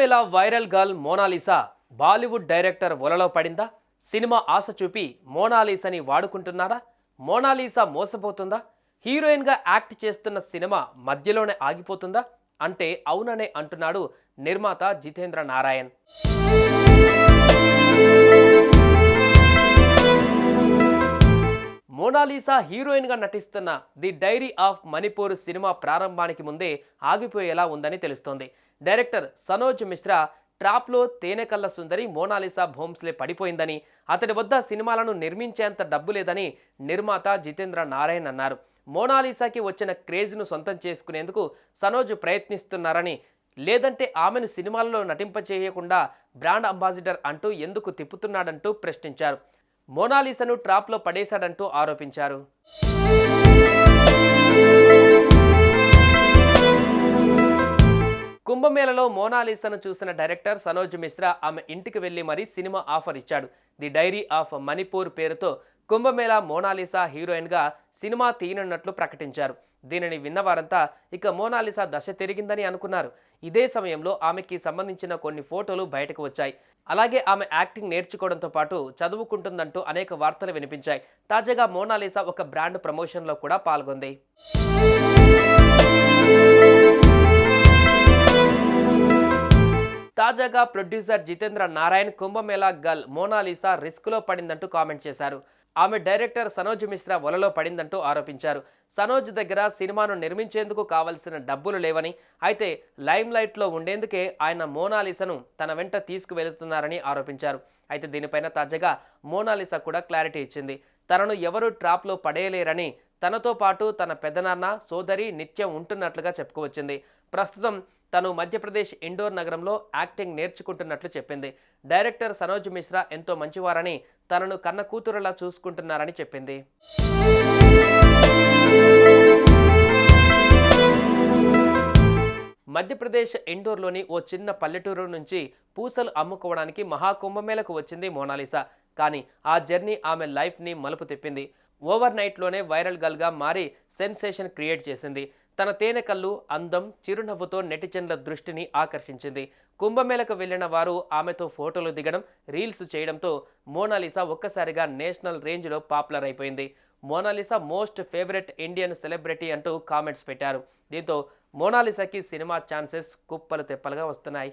Urmila viral girl Monalisa Bollywood director ఒలలో పడిందా? Cinema ఆశ చూపి మోనాలిసాని వాడుకుంటున్నారా Mona Lisa మోసపోతుందా? హీరోయిన్గా యాక్ట్ చేస్తున్న సినిమా మధ్యలోనే ఆగిపోతుందా? అంటే అవుననే అంటున్నాడు నిర్మాత జితేంద్ర నారాయణ్. మోనాలిసా హీరోయిన్గా నటిస్తున్న the diary of Manipur cinema ప్రారంభానికి ముందే ఆగిపోయేలా ఉందని తెలుస్తోంది. డైరెక్టర్ సనోజ్ మిశ్రా ట్రాప్లో తేనెకల్ల సుందరి మోనాలిసా భోమ్స్లే పడిపోయిందని అతడి వద్ద సినిమాలను నిర్మించేంత డబ్బు లేదని నిర్మాత జితేంద్ర నారాయణ్ అన్నారు. మోనాలిసాకి వచ్చిన క్రేజ్ను సొంతం చేసుకునేందుకు సనోజ్ ప్రయత్నిస్తున్నారని లేదంటే ఆమెను సినిమాల్లో నటింపచేయకుండా బ్రాండ్ అంబాసిడర్ అంటూ ఎందుకు తిప్పుతున్నాడంటూ ప్రశ్నించారు. మోనాలిసను ట్రాప్లో పడేశాడంటూ ఆరోపించారు. కుంభమేళలో మోనాలిసాను చూసిన డైరెక్టర్ సనోజ్ మిశ్రా ఆమె ఇంటికి వెళ్ళి మరీ సినిమా ఆఫర్ ఇచ్చాడు. ది డైరీ ఆఫ్ మణిపూర్ పేరుతో కుంభమేళా మోనాలిసా హీరోయిన్గా సినిమా తీయనున్నట్లు ప్రకటించారు. దీనిని విన్నవారంతా ఇక మోనాలిసా దశ తిరిగిందని అనుకున్నారు. ఇదే సమయంలో ఆమెకి సంబంధించిన కొన్ని ఫోటోలు బయటకు వచ్చాయి. అలాగే ఆమె యాక్టింగ్ నేర్చుకోవడంతో పాటు చదువుకుంటుందంటూ అనేక వార్తలు వినిపించాయి. తాజాగా మోనాలిసా ఒక బ్రాండ్ ప్రమోషన్లో కూడా పాల్గొంది. తాజాగా ప్రొడ్యూసర్ జితేంద్ర నారాయణ్ కుంభమేళా గర్ల్ మోనాలిసా రిస్క్లో పడిందంటూ కామెంట్ చేశారు. ఆమె డైరెక్టర్ సనోజ్ మిశ్రా వలలో పడిందంటూ ఆరోపించారు. సనోజ్ దగ్గర సినిమాను నిర్మించేందుకు కావలసిన డబ్బులు లేవని అయితే లైమ్ లైట్లో ఉండేందుకే ఆయన మోనాలిసను తన వెంట తీసుకువెళుతున్నారని ఆరోపించారు. అయితే దీనిపైన తాజాగా మోనాలిసా కూడా క్లారిటీ ఇచ్చింది. తనను ఎవరు ట్రాప్లో పడేయలేరని తనతో పాటు తన పెద్దనాన్న సోదరి నిత్యం ఉంటున్నట్లుగా చెప్పుకోవచ్చింది. ప్రస్తుతం తను మధ్యప్రదేశ్ ఇండోర్ నగరంలో యాక్టింగ్ నేర్చుకుంటున్నట్లు చెప్పింది. డైరెక్టర్ సనోజ్ మిశ్రా ఎంతో మంచివారని తనను కన్న కూతురులా చూసుకుంటున్నారని చెప్పింది. మధ్యప్రదేశ్ ఇండోర్లోని ఓ చిన్న పల్లెటూరు నుంచి పూసలు అమ్ముకోవడానికి మహాకుంభమేళకు వచ్చింది మోనాలిసా. కానీ ఆ జర్నీ ఆమె లైఫ్ని మలుపు తిప్పింది. ఓవర్ నైట్లోనే వైరల్ గర్ల్గా మారి సెన్సేషన్ క్రియేట్ చేసింది. తన తేనె కళ్ళు అందం చిరునవ్వుతో నెటిజన్ల దృష్టిని ఆకర్షించింది. కుంభమేళకు వెళ్ళిన వారు ఆమెతో ఫోటోలు దిగడం రీల్స్ చేయడంతో మోనాలిసా ఒక్కసారిగా నేషనల్ రేంజ్లో పాపులర్ అయిపోయింది. Monalisa most favourite Indian celebrity అంటూ కామెంట్స్ పెట్టారు. దీంతో మోనాలిసాకి సినిమా ఛాన్సెస్ కుప్పలు తెప్పలుగా వస్తున్నాయి.